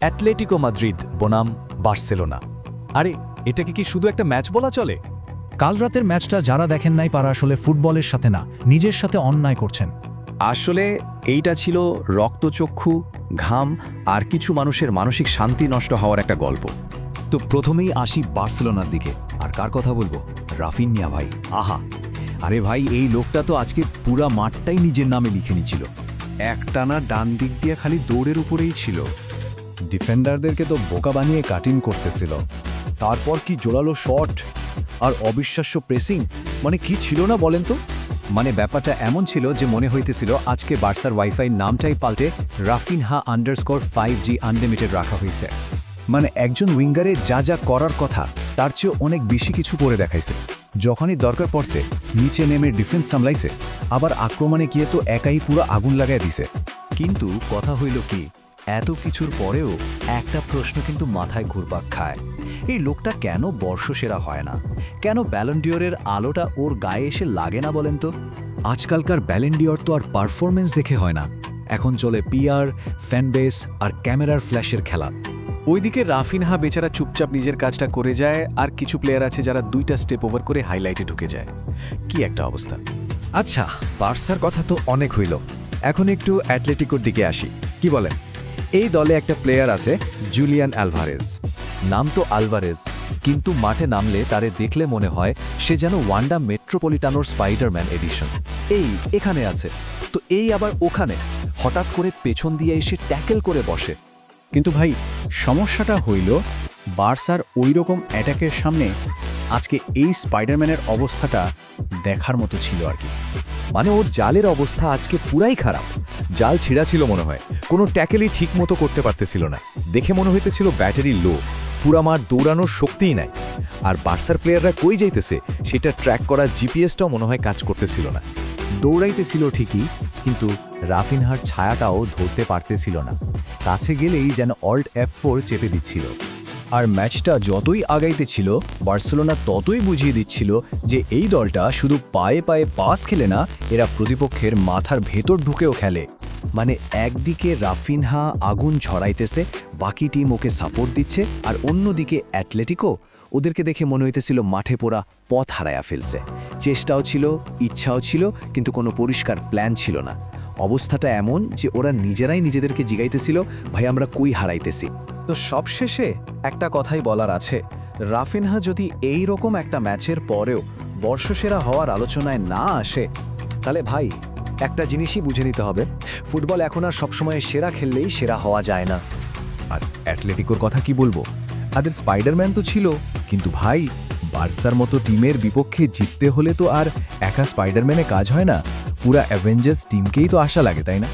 Atletico Madrid বনাম Barcelona. আরে এটাকে কি শুধু একটা ম্যাচ বলা চলে? কাল রাতের ম্যাচটা যারা দেখেন নাই পারা আসলে ফুটবলের সাথে না নিজের সাথে অন্যায় করছেন। আসলে এইটা ছিল রক্তচক্ষু ঘাম আর কিছু মানুষের মানসিক শান্তি নষ্ট হওয়ার একটা গল্প। তো প্রথমেই আসি বার্সেলোনার দিকে। আর কার কথা বলব? রাফিনিয়া ভাই। আহা। আরে ভাই এই লোকটা তো আজকে পুরা মাঠটাই নিজের নামে লিখে নিছিল একটানা ডান দিক দিয়ে খালি দৌড়ের উপরেই ছিল। ডিফেন্ডারদেরকে তো বোকা বানিয়ে কাটিং করতেছিল। তারপর কি জোরালো শট আর অবিশ্বাস্য প্রেসিং মানে কি ছিল না বলেন তো? মানে ব্যাপারটা এমন ছিল যে মনে হইতেছিল আজকে বার্সার ওয়াইফাই নামটাই পাল্টে Raphinha underscore five G unlimited রাখা হয়েছে মানে একজন উইঙ্গারে যা যা করার কথা, তার চেয়ে অনেক বেশি কিছু করে দেখাইছে। যখনই দরকার পড়ছে, নিচে নেমে ডিফেন্স সামলাইছে, আবার আক্রমণে গিয়ে তো একাই পুরো আগুন লাগাই দিছে। কিন্তু কথা হইল কি এত কিছুর পরেও একটা প্রশ্ন কিন্তু মাথায় ঘুরপাক খায়। এই লোকটা কেন বর্ষসেরা হয় না? কেন ব্যালন্ডিওরের আলোটা ওর গায়ে এসে লাগে না বলেন তো? আজকালকার ব্যালেন্ডিওর তো আর পারফরমেন্স দেখে হয় না। এখন চলে পিআর ফ্যানবেস আর ক্যামেরার ফ্ল্যাশের খেলা। ওইদিকে রাফিনহা বেচারা চুপচাপ নিজের কাজটা করে যায় আর কিছু প্লেয়ার আছে যারা দুইটা স্টেপ ওভার করে হাইলাইটে ঢুকে যায়। কি একটা অবস্থা। আচ্ছা বার্সার কথা তো অনেক হইল। এখন একটু অ্যাটলেটিকোর দিকে আসি। কি বলেন? এই দলে একটা প্লেয়ার আছে জুলিয়ান অ্যালভারেজ নাম তো আলভারেজ কিন্তু মাঠে নামলে তারে দেখলে মনে হয় সে যেন ওয়ান্ডা মেট্রোপলিটানোর স্পাইডারম্যান এডিশন। এই এখানে আছে। তো এই আবার ওখানে। হঠাৎ করে পেছন দিয়ে এসে ট্যাকেল করে বসে। কিন্তু ভাই সমস্যাটা হইল বার্সার ওই রকম অ্যাটাকের সামনে আজকে এই স্পাইডারম্যানের অবস্থাটা দেখার মতো ছিল আর কি। মানে ওর জালের অবস্থা আজকে পুরাই খারাপ। জাল ছিঁড়া ছিল মনে হয়। কোনো ট্যাকেলই ঠিক মতো করতে পারতেছিল না। দেখে মনে হইতেছিল ব্যাটারি লো। পুরা মাঠ দৌড়ানোর শক্তিই নাই। আর বার্সার প্লেয়াররা কই যাইতেছে, সেটা ট্র্যাক করা জিপিএসটাও মনে হয় কাজ করতেছিল না। দৌড়াইতেছিল ঠিকই, কিন্তু রাফিনহার ছায়াটাও ধরতে পারতেছিল না। কাছে গেলেই যেন অল্ট এফ ফোর চেপে দিচ্ছিল। আর ম্যাচটা যতই আগাইতে ছিল বার্সেলোনা ততই বুঝিয়ে দিচ্ছিল যে এই দলটা শুধু পায়ে পায়ে পাস খেলে না, এরা প্রতিপক্ষের মাথার ভেতর ঢুকেও খেলে। মানে একদিকে রাফিনহা আগুন ঝরাইতেছে, বাকি টিম ওকে সাপোর্ট দিচ্ছে, আর অন্যদিকে অ্যাটলেটিকো ওদেরকে দেখে মনে হইতেছিল মাঠে পোড়া পথ হারায়া ফেলছে। চেষ্টাও ছিল, ইচ্ছাও ছিল, কিন্তু কোনো পরিষ্কার প্ল্যান ছিল না। অবস্থাটা এমন যে ওরা নিজেরাই নিজেদেরকে জিগাইতেছিল, ভাই, আমরা কই হারাইতেছি? তো সবশেষে একটা কথাই বলার আছে। রাফিনহা যদি এই রকম একটা ম্যাচের পরেও বর্ষসেরা হওয়ার আলোচনায় না আসে, তাহলে ভাই একটা জিনিসই বুঝে নিতে হবে, ফুটবল এখন আর সবসময় সেরা খেললেই সেরা হওয়া যায় না। আর অ্যাটলেটিকোর কথা কি বলব? তাদের স্পাইডারম্যান তো ছিল, কিন্তু ভাই, বার্সার মতো টিমের বিপক্ষে জিততে হলে তো আর একা স্পাইডারম্যানে কাজ হয় না, পুরা অ্যাভেঞ্জার্স টিমকেই তো আশা লাগে, তাই না?